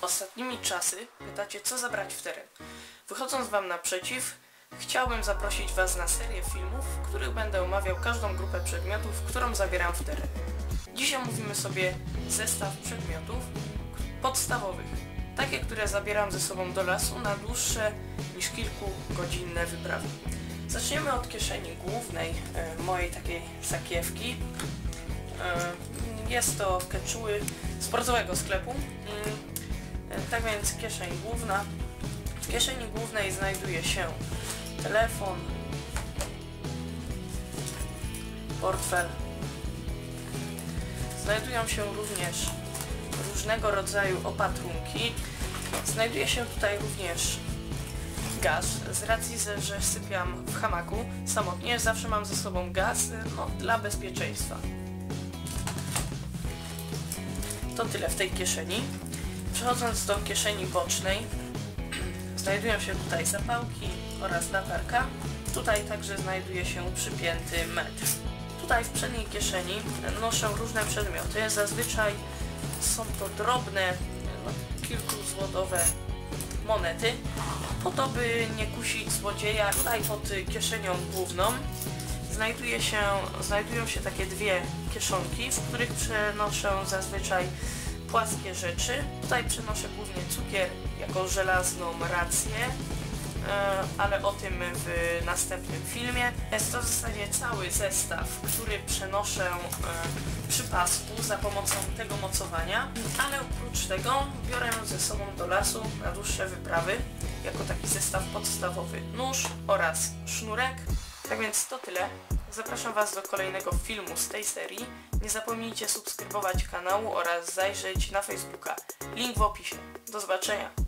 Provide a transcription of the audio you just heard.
Ostatnimi czasy pytacie, co zabrać w teren. Wychodząc Wam naprzeciw, chciałbym zaprosić Was na serię filmów, w których będę omawiał każdą grupę przedmiotów, którą zabieram w teren. Dzisiaj omówimy sobie zestaw przedmiotów podstawowych, takie, które zabieram ze sobą do lasu na dłuższe niż kilkugodzinne wyprawy. Zaczniemy od kieszeni głównej e, mojej takiej sakiewki. E, jest to keczuły z sportowego sklepu. Tak więc kieszeń główna. W kieszeni głównej znajduje się telefon, portfel. Znajdują się również różnego rodzaju opatrunki. Znajduje się tutaj również gaz. Z racji, że sypiam w hamaku samotnie, zawsze mam ze sobą gaz no, dla bezpieczeństwa. To tyle w tej kieszeni. Przechodząc do kieszeni bocznej, znajdują się tutaj zapałki oraz latarka. Tutaj także znajduje się przypięty metr. Tutaj w przedniej kieszeni noszę różne przedmioty. Zazwyczaj są to drobne, no, kilkuzłotowe monety, po to by nie kusić złodzieja. Tutaj pod kieszenią główną znajduje się, znajdują się takie dwie kieszonki, w których przenoszę zazwyczaj płaskie rzeczy. Tutaj przenoszę głównie cukier jako żelazną rację, e, ale o tym w następnym filmie. Jest to w zasadzie cały zestaw, który przenoszę e, przy pasku za pomocą tego mocowania, ale oprócz tego biorę ze sobą do lasu na dłuższe wyprawy jako taki zestaw podstawowy nóż oraz sznurek. Tak więc to tyle. Zapraszam Was do kolejnego filmu z tej serii. Nie zapomnijcie subskrybować kanału oraz zajrzeć na Facebooka. Link w opisie. Do zobaczenia.